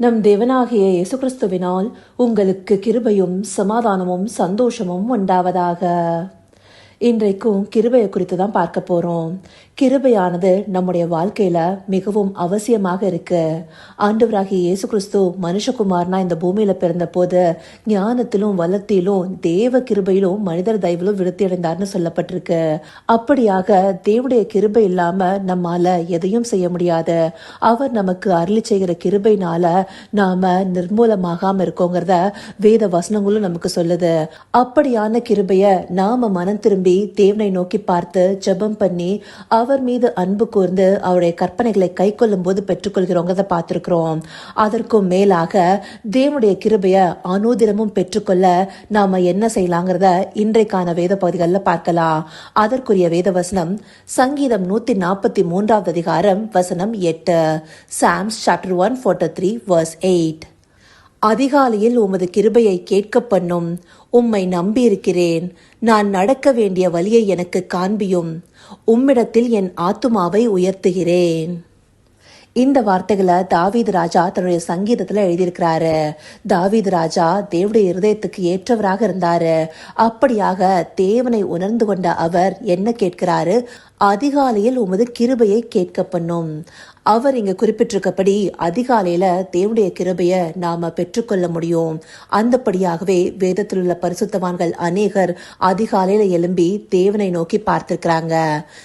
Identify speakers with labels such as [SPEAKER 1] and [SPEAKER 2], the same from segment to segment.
[SPEAKER 1] நம் தேவனாகிய இயேசு கிறிஸ்துவினால் உங்களுக்கு கிருபையும் சமாதானமும் சந்தோஷமும் உண்டாவதாக. இன்றைக்கும் கிருபையை குறித்து தான் பார்க்க போறோம். கிருபையானது நம்முடைய வாழ்க்கையில மிகவும் அவசியமாக இருக்கு. ஆண்டவராகிய இயேசு கிறிஸ்து மனுஷகுமார்னா இந்த பூமியில பிறந்த போது ஞானத்திலும் வளத்திலும் தேவ கிருபையிலும் மனிதர் தயவிலும் விருத்தி அடைந்தார்னு சொல்லப்பட்டிருக்கு. அப்படியாக தேவனுடைய கிருபை இல்லாம நம்மால எதையும் செய்ய முடியாது. அவர் நமக்கு அருளி செய்கிற கிருபைனால நாம நிர்மூலமாகாம இருக்கோங்கிறத வேத வசனங்களும் நமக்கு சொல்லுது. அப்படியான கிருபைய நாம மனம் திரும்பி தேவனை நோக்கி பார்த்து ஜெபம் பண்ணி அவர் மீது அன்பு கூர்ந்து அவருடைய கற்பனைகளை கை கொள்ளும் போது பெற்றுக்கொள்கிறோங்கிறத பார்த்துருக்குறோம். அதற்கும் மேலாக தேவனுடைய கிருபைய அனுதினமும் பெற்றுக்கொள்ள நாம என்ன செய்யலாங்கிறத இன்றைக்கான வேத பகுதிகளில் பார்க்கலாம். அதற்குரிய வேத வசனம் சங்கீதம் நூத்தி நாற்பத்தி மூன்றாவது அதிகாரம் வசனம் எட்டு. Psalms chapter one forty three verse eight அதிகாலையில் உமது கிருபையை கேட்க பண்ணும் உம்மை நம்பியிருக்கிறேன். நான் நடக்க வேண்டிய வழியை எனக்கு காண்பியும். உம்மிடத்தில் என் ஆத்துமாவை உயர்த்துகிறேன். இந்த வார்த்தைகளை தாவீது ராஜா தன்னுடைய சங்கீதத்தில் எழுதியிருக்கிறாரு. தாவீது ராஜா தேவடைய இருதயத்துக்கு ஏற்றவராக இருந்தாரு. அப்படியாக தேவனை உணர்ந்து கொண்ட அவர் என்ன கேட்கிறாரு? அதிகாலையில் உமது கிருபையை கேட்க பண்ணும் அவர் இங்க குறிப்பிட்டிருக்கப்படி அதிகாலையில தேவனுடைய கிருபைய நாம பெற்றுக்கொள்ள முடியும். அந்தபடியாகவே வேதத்தில் உள்ள பரிசுத்தவான்கள் அநேகர் அதிகாலையில எழும்பி தேவனை நோக்கி பார்த்திருக்கிறாங்க.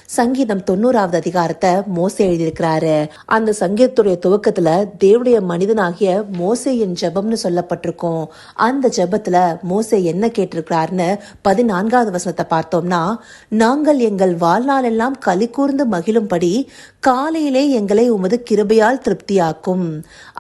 [SPEAKER 1] சங்கீதம் தொண்ணூறாவது அதிகாரத்தை மோசை எழுதியிருக்கிறாரு. அந்த சங்கீதத்துடைய துவக்கத்துல தேவனுடைய மனிதனாகிய மோசையின் ஜெபம்னு சொல்லப்பட்டிருக்கும். அந்த ஜபத்துல மோசை என்ன கேட்டிருக்கிறாருன்னு பதினான்காவது வசனத்தை பார்த்தோம்னா நாங்கள் எங்கள் வாழ்நாள் எல்லாம் களி கூர்ந்து மகிழும்படி காலையிலே எங்களை உமது கிருபையால் திருப்தியாக்கும்.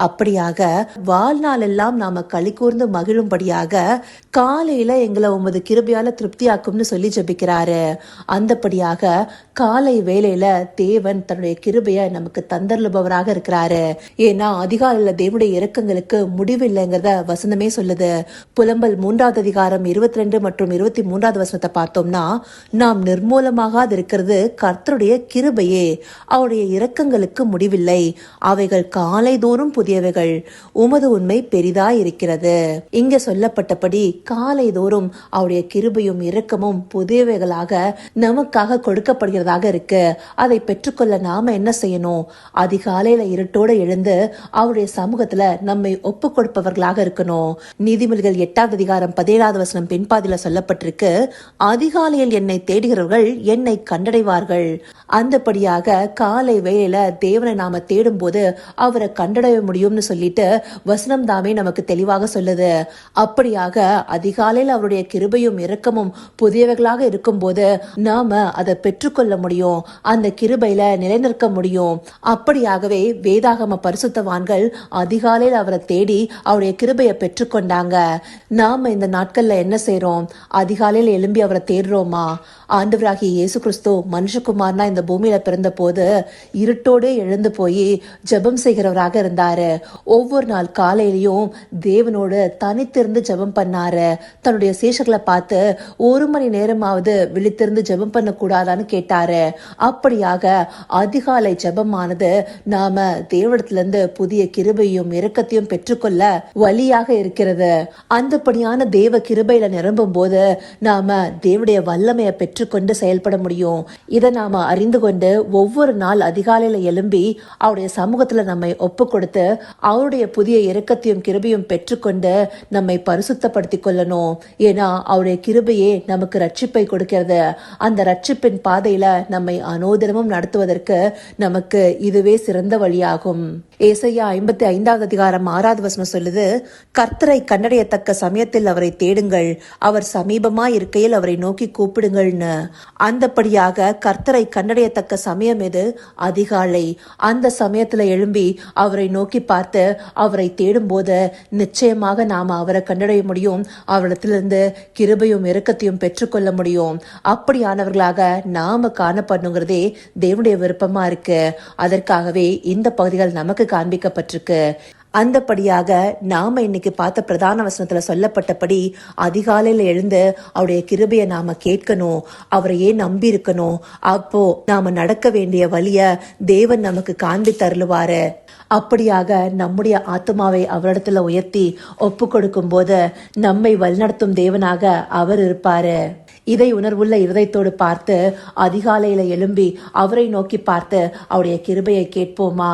[SPEAKER 1] அப்படியாக வாழ்நாள் எல்லாம் நாம களி கூர்ந்து மகிழும்படியாக காலையில எங்களை உமது கிருபையால திருப்தியாக்கும்னு சொல்லி ஜெபிக்கிறாரு. அந்தபடியாக காலை வேளையில தேவன் தன்னுடைய கிருபைய நமக்கு தந்தருளுபவராக இருக்கிறாரு. ஏன்னா அதிகாலையில தேவனுடைய இறக்கங்களுக்கு முடிவு இல்லைங்கிறத வசனமே சொல்லுது. புலம்பல் மூன்றாவது அதிகாரம் இருபத்தி ரெண்டு மற்றும் இருபத்தி மூன்றாவது வசனத்தை பார்த்தோம்னா நாம் நிர்மூலமாகாது இருக்கிறது கர்த்தருடைய கிருபையே. அவருடைய இரக்கங்களுக்கு முடிவில்லை. அவைகள் காலைதோறும் புதியவைகள். உமது உண்மை பெரிதாயிருக்கிறது. இங்க சொல்லப்பட்டபடி காலைதோறும் அவருடைய கிருபையும் இரக்கமும் புதியவைகளாக நமக்காக கொடுக்கப்படுகிறதாக இருக்கு. அதை பெற்றுக்கொள்ள நாம என்ன செய்யணும்? அதிகாலையில இருட்டோட எழுந்து அவருடைய சமூகத்துல நம்மை ஒப்பு கொடுப்பவர்களாக இருக்கணும். நீதிமொழிகள் எட்டாவது அதிகாரம் பதினேழாவது வசனம் பின்பாதியில சொல்லப்பட்டிருக்கு அதிகாலையில் என்னை தேடுகிறவர்கள் என்னை கண்டடைவார்கள். அந்தபடியாக காலை வேளையில தேவனை நாம தேடும் போது அவரை கண்டடைய முடியும்னு சொல்லிட்டு வசனம் தாமே நமக்கு தெளிவாக சொல்லுது. அப்படியாக அதிகாலையில் அவருடைய கிருபையும் இரக்கமும் புதியவைகளாக இருக்கும்போது நாம அதை பெற்றுக்கொள்ள முடியும். அந்த கிருபையில நிலைநிற்க முடியும். அப்படியாகவே வேதாகம பரிசுத்தவான்கள் அதிகாலையில் அவரை தேடி அவருடைய கிருபையை பெற்றுக்கொண்டாங்க. நாம இந்த நாட்கள்ல என்ன செய்யறோம் அதிகாலையில் எழும்பி அவரை தேடுறோமா? ஆண்டவராகிய இயேசு கிறிஸ்து மனுஷகுமார்னா இந்த பூமியில பிறந்த போது இருட்டோடு எழுந்து போய் ஜெபம் செய்கிறவராக இருந்தாரு. ஒவ்வொரு நாள் காலையிலையும் தேவனோடு தனித்திருந்து ஜெபம் பண்ணாரு. தன்னுடைய சேஷர்களை பார்த்து ஒரு மணி நேரமாவது விழித்திருந்து ஜெபம் பண்ண கூடாதான்னு கேட்டாரு. அப்படியாக அதிகாலை ஜெபமானது நாம தேவடத்திலிருந்து புதிய கிருபையும் இரக்கத்தையும் பெற்றுக்கொள்ள வழியாக இருக்கிறது. அந்தபடியான தேவ கிருபையில நிரம்பும் போது நாம தேவடைய வல்லமையை பெற்றுக்கொண்டு செயல்பட முடியும். இதை நாம அறிந்து கொண்டு ஒவ்வொரு நாள் அதிகாலையில எழும்பி அவருடைய சமூகத்துல நம்மை ஒப்பு கொடுத்து அவருடைய புதிய இரக்கத்தையும் கிருபையும் பெற்றுக்கொண்டு நம்மை பரிசுத்தப்படுத்தி கொள்ளணும். ஏன்னா அவருடைய கிருபையே நமக்கு ரட்சிப்பை கொடுக்கிறது. அந்த ரட்சிப்பின் பாதையில நம்மை அனோதனமும் நடத்துவதற்கு நமக்கு இதுவே சிறந்த வழியாகும். ஏசையா ஐம்பத்தி ஐந்தாவது அதிகாரம் ஆறாவது வசனம் சொல்லுது கர்த்தரை கண்டடையத்தக்க சமயத்தில் அவரை தேடுங்கள். அவர் சமீபமா இருக்கையில் அவரை நோக்கி கூப்பிடுங்கள்னு. அந்தபடியாக கர்த்தரை கண்டடையத்தக்க சமயம் எது? அதிகாலை. அந்த சமயத்துல எழும்பி அவரை நோக்கி பார்த்து அவரை தேடும்போது நிச்சயமாக நாம் அவரை கண்டடைய முடியும். அவரிடத்திலிருந்து கிருபையும் இரக்கத்தையும் பெற்றுக்கொள்ள முடியும். அப்படியானவர்களாக நாம காணப்படணுங்கிறதே தேவனுடைய விருப்பமா இருக்கு. அதற்காகவே இந்த பகுதிகள் நமக்கு காண்பிக்கப்பட்டிருக்கு. அந்தபடியாக நாம இன்னைக்கு பார்த்த பிரதான வசனத்துல சொல்லப்பட்டபடி அதிகாலையில எழுந்து அவருடைய கிருபையை நாம கேட்கணும் அவரையே நம்பி இருக்கணும். அப்போ நாம நடக்க வேண்டிய வழிய தேவன் நமக்கு காண்பி தருளுவாரு. அப்படியாக நம்முடைய ஆத்மாவை அவரிடத்துல உயர்த்தி ஒப்பு கொடுக்கும் போது நம்மை வழிநடத்தும் தேவனாக அவர் இருப்பாரு. இதை உணர்வுள்ள இருதயத்தோடு பார்த்து அதிகாலையில எழும்பி அவரை நோக்கி பார்த்து அவருடைய கிருபையை கேட்போமா?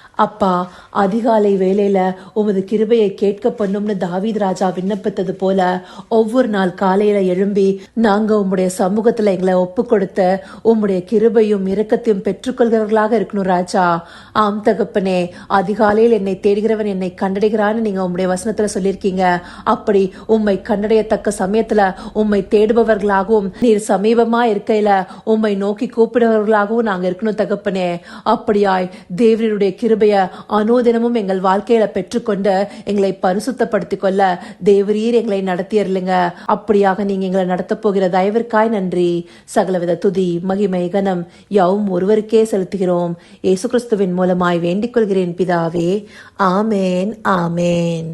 [SPEAKER 1] அப்பா அதிகாலை வேலையில உமது கிருபையை கேட்க பண்ணும்னு தாவீத் ராஜா விண்ணப்பித்தது போல ஒவ்வொரு நாள் காலையில எழும்பி நாங்க உம்முடைய சமூகத்துல எங்களை ஒப்பு கொடுத்த உம்முடைய கிருபையும் இரக்கத்தையும் பெற்றுக்கொள்கிறவர்களாக இருக்கணும் ராஜா. ஆம் தகப்பனே அதிகாலையில் என்னை தேடுகிறவன் என்னை கண்டடைகிறான்னு நீங்க உம்முடைய வசனத்துல சொல்லியிருக்கீங்க. அப்படி உம்மை கண்டடையத்தக்க சமயத்துல உம்மை தேடுபவர்களாகவும் நீர் சமீபமா இருக்கையில உம்மை நோக்கி கூப்பிடுபவர்களாகவும் நாங்க இருக்கணும் தகப்பனே. அப்படியாய் தேவனுடைய கிருபைய அனுதினமும் எங்கள் வாழ்க்கையில பெற்றுக்கொண்டு எங்களை பரிசுத்தப்படுத்திக் கொள்ள தேவரீர் எங்களை நடத்தியர்லுங்க அப்படியாக நீங்க எங்களை நடத்தப் போகிற தயவிற்காய் நன்றி. சகலவித துதி மகிமை கனம் யாவும் ஒருவருக்கே செலுத்துகிறோம். இயேசு கிறிஸ்துவின் மூலமாய் வேண்டிக் கொள்கிறேன் பிதாவே. ஆமேன் ஆமேன்.